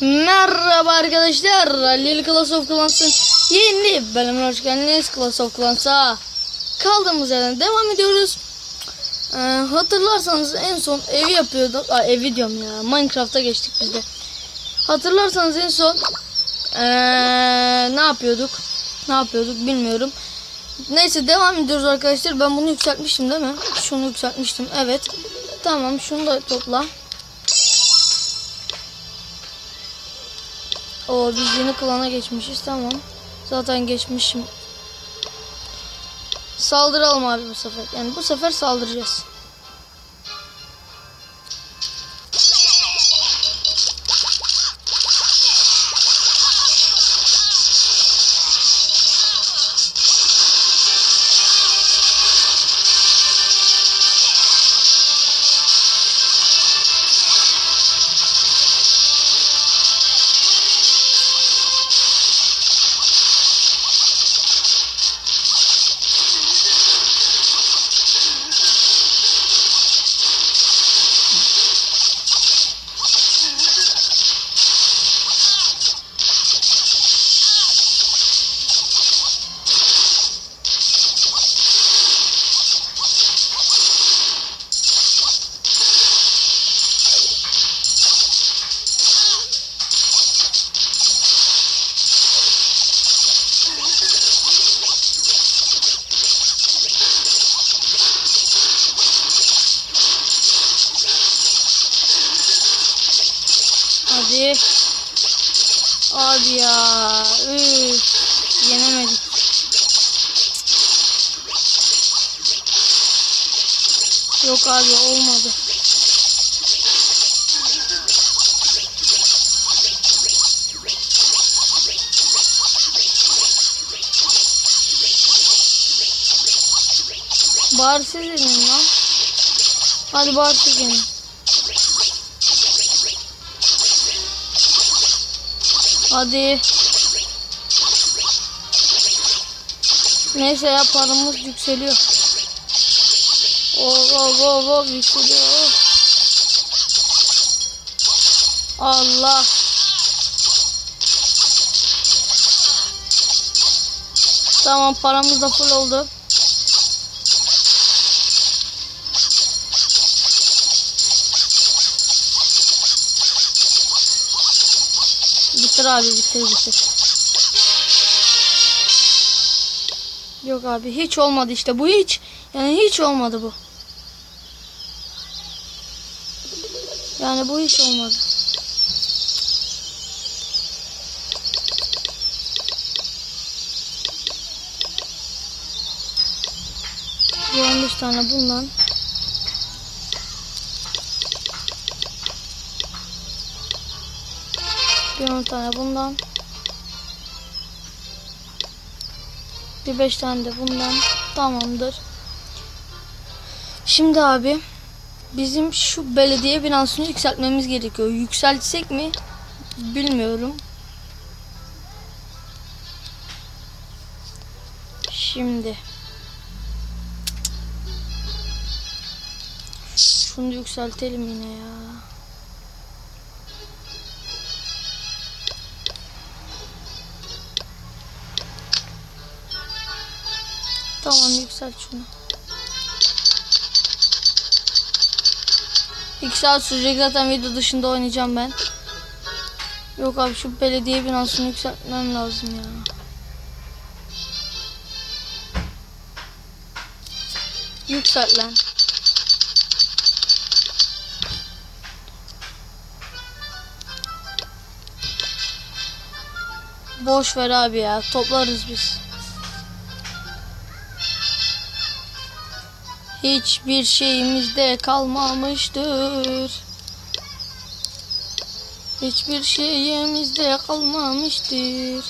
Merhaba arkadaşlar. Lil Class of Clans'ın yeni bölümüne hoş geldiniz. Class of Clans'a kaldığımız yerden devam ediyoruz. Ee, hatırlarsanız en son evi yapıyorduk. Aa, evi diyorum ya. Minecraft'a geçtik biz de. Hatırlarsanız en son ee, ne yapıyorduk? Ne yapıyorduk bilmiyorum. Neyse devam ediyoruz arkadaşlar. Ben bunu yükseltmiştim değil mi? Şunu yükseltmiştim. Evet. Tamam şunu da topla. O biz yeni klana geçmişiz tamam. Zaten geçmişim. Saldıralım abi bu sefer. Yani bu sefer saldıracağız. Hadi. Hadi ya. Üf. Yenemedik. Yok abi olmadı. Bari siz yenin lan. Hadi bari siz Hadi. Neyse ya paramız yükseliyor. Oh oh oh oh yükseliyor. Allah. Tamam paramız da full oldu. Bitir abi bitir bitir. Yok abi hiç olmadı işte bu hiç yani hiç olmadı bu. Yani bu hiç olmadı. Bir 15 tane bundan. Bir 10 tane bundan. Bir 5 tane de bundan. Tamamdır. Şimdi abi bizim şu belediye binasını yükseltmemiz gerekiyor. Yükseltsek mi? Bilmiyorum. Şimdi şunu yükseltelim yine ya. Tamam yükselt şunu. İki saat sürecek zaten video dışında oynayacağım ben. Yok abi şu belediye binasını yükseltmem lazım ya. Yükselt lan. Boş ver abi ya toplarız biz. Hiçbir şeyimizde kalmamıştır. Hiçbir şeyimizde kalmamıştır.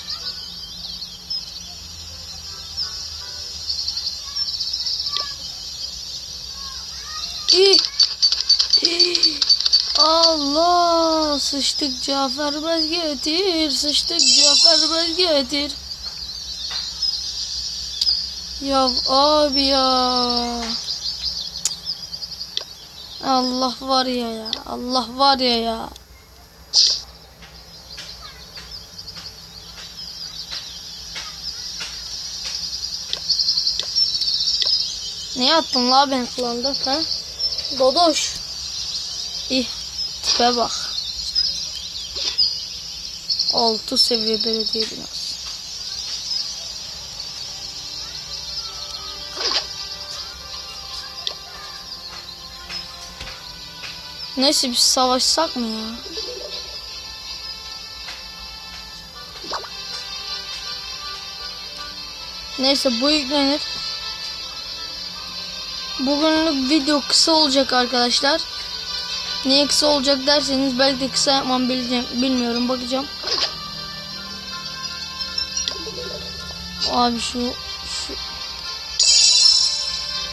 Allah sıçtık Cafer bez getir sıçtık Cafer bez getir Ya abi ya Allah var ya ya. Allah var ya ya. Ne attın la ben kullandım ha? Dodoş. İh tipe bak. 6 seviye belediye binası. Neyse biz savaşsak mı ya? Neyse bu yüklenir. Bugünlük video kısa olacak arkadaşlar. Niye kısa olacak derseniz belki de kısa yapmam bileceğim, bilmiyorum bakacağım. Abi şu şu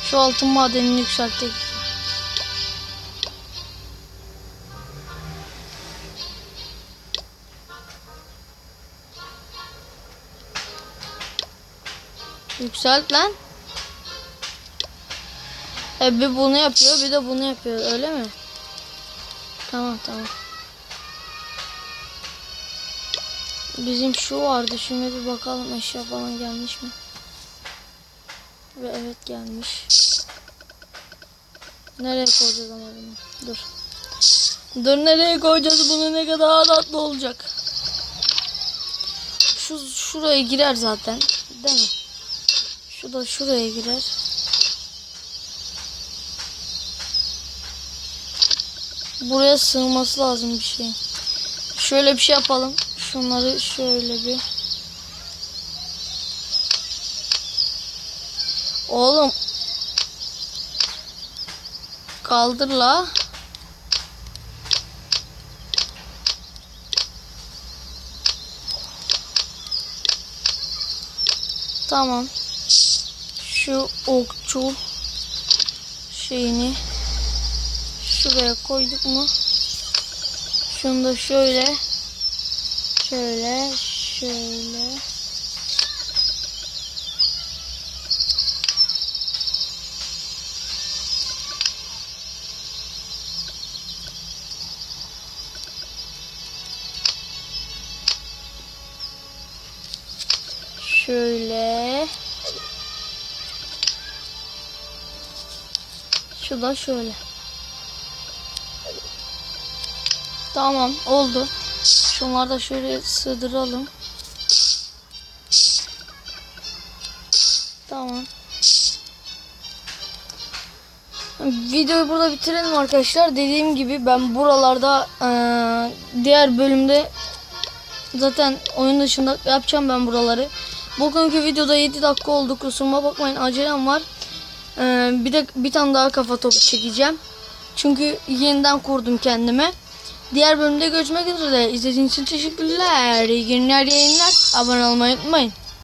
şu altın madenini yükselttik. Yükselt lan. E bir bunu yapıyor bir de bunu yapıyor öyle mi? Tamam tamam. Bizim şu vardı şuna bir bakalım eşya falan gelmiş mi? Ve evet gelmiş. Nereye koyacağız ama bunu? Dur. Dur nereye koyacağız bunu ne kadar tatlı olacak. Şu şuraya girer zaten. Değil mi? Şu da şuraya girer. Buraya sığması lazım bir şey. Şöyle bir şey yapalım. Şunları şöyle bir. Oğlum. Kaldır la. Tamam. Şu okçu şeyini şuraya koyduk mu? Şunu da şöyle şöyle şöyle şöyle şu da şöyle Tamam oldu. Şunları da şöyle sığdıralım. Tamam. Videoyu burada bitirelim arkadaşlar. Dediğim gibi ben buralarda eee, diğer bölümde zaten oyun dışında yapacağım ben buraları. Bugünkü videoda 7 dakika oldu. Kusuruma bakmayın acelem var. Eee, bir de bir tane daha kafa topu çekeceğim. Çünkü yeniden kurdum kendime. Diğer bölümde görüşmek üzere. İzlediğiniz için teşekkürler. İyi günler, yayınlar. Abone olmayı unutmayın.